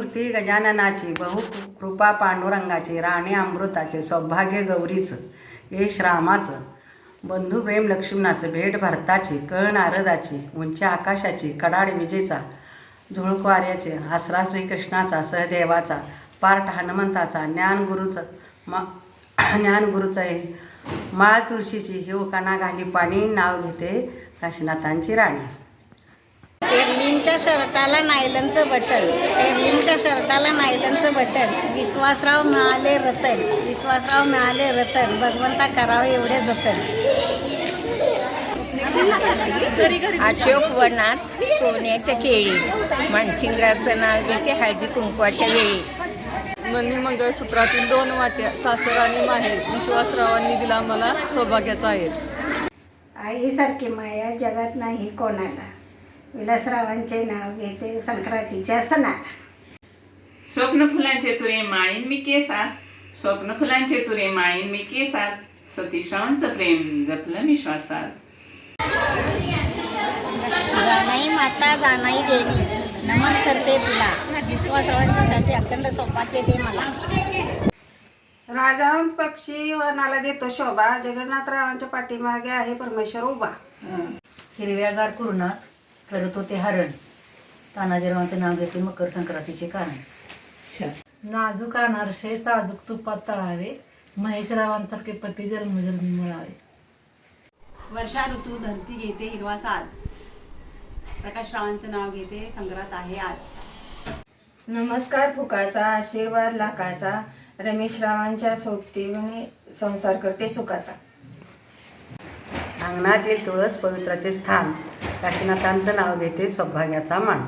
मूर्ती गजाननाची बहु कृपा पांडुरंगाची राणी अमृताचे सौभाग्य गौरीचं यश रामाचं बंधू प्रेम लक्ष्मणाचं भेट भरताची कळ नारदाची उंची आकाशाची कडाड विजेचा झुळूक वाऱ्याचे आसरा श्रीकृष्णाचा सहदेवाचा पार्ट हनुमंताचा ज्ञानगुरूचं मा ज्ञानगुरूचं हे माळ तुळशीची हिवकाना घाली पाणी नाव घेते काशीनाथांची राणी. एरलिनच्या शर्टाला नायलनचं बटन. एरलिनच्या शर्टाला नायलनचं बटन. विश्वासराव मिळाले रतन. विश्वासराव मिळाले रतन. भगवंता करावे एवढे जतन. अशोक वनात सोन्याच्या केळी. मानसिंगरावचं नाव घेते हळदी कुंकवाच्या वेळी. मनी मंगळसूत्रातील दोन वाट्या सासर आणि माहेर विश्वासरावांनी दिला मला सौभाग्याचा आहे. आईसारखी माया जगात नाही कोणाला. विलासरावांचे नाव घेते संक्रांतीच्या सणाला. स्वप्न फुलांचे तुरे माळीन मी केसात स्वप्न फुलांचे तुरे माळीन मी केसात सतीश्रावांचं प्रेम जपलं मी श्वासात. जाणाई माता जाणाई देवी. नमन करते तुला. विश्वासरावांच्यासाठी अखंड सौभाग्य दे मला. राजहंस पक्षी वनाला देतो शोभा. जगन्नाथरावांच्या पाठीमागे आहे परमेश्वर उभा. हिरव्यागार कुरणात करत होते हरण. तानाजीरावांचे नाव घेते मकर संक्रांतीचे कारण. नाजूक अनारसे साजूक तुपात तळावे. महेशरावांसारखे पती जन्मजन्मी मिळावे. वर्षा ऋतू धरती घेते हिरवा साज. प्रकाश रावांचं नाव घेते संक्रांत आहे आज. नमस्कार फुकाचा आशीर्वाद लाखाचा. रमेश रावांच्या सोबतीने संसार करते सुखाचा. अंगणातील तुळस पवित्राचे स्थान. काशीनाथांचं नाव घेते सौभाग्याचा मान.